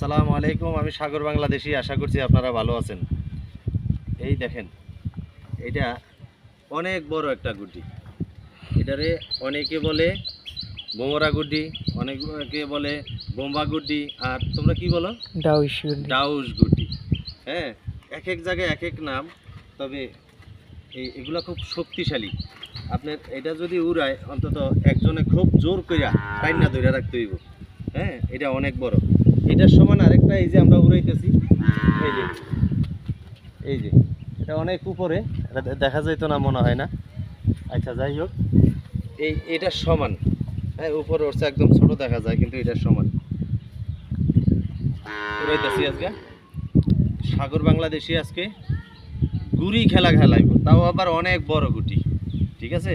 আসসালামু আলাইকুম আমি সাগর বাংলাদেশি আশা করছি আপনারা ভালো আছেন। এই দেখেন এটা অনেক বড় একটা গুটি এটারে অনেকে বলে বোমরা গুড্ডি অনেকে বলে বোম্বা গুড্ডি আর তোমরা কি বলো? ডাউস গুড্ডি। হ্যাঁ এক এক জায়গায় এক এক নাম তবে এই এগুলো খুব শক্তিশালী। আপনার এটা যদি উড়ায় অন্তত একজনে খুব জোর কইরা টাইনা ধরে রাখতে হইব। হ্যাঁ এটা অনেক বড়। এটার সমান আরেকটা এই যে আমরা উড়াইতেছি। এই যে এই যে, এটা অনেক উপরে। এটা দেখা যাইতো না, মনে হয় না। আচ্ছা যাই হোক। এই এটার সমান। হ্যাঁ উপরে উঠছে, একদম ছোট দেখা যায়, কিন্তু এটার সমান। উড়াইতেছি আজকে। সাগর বাংলাদেশি আজকে গুড়ি খেলা খেলাইব। তাও আবার অনেক বড় গুটি। ঠিক আছে?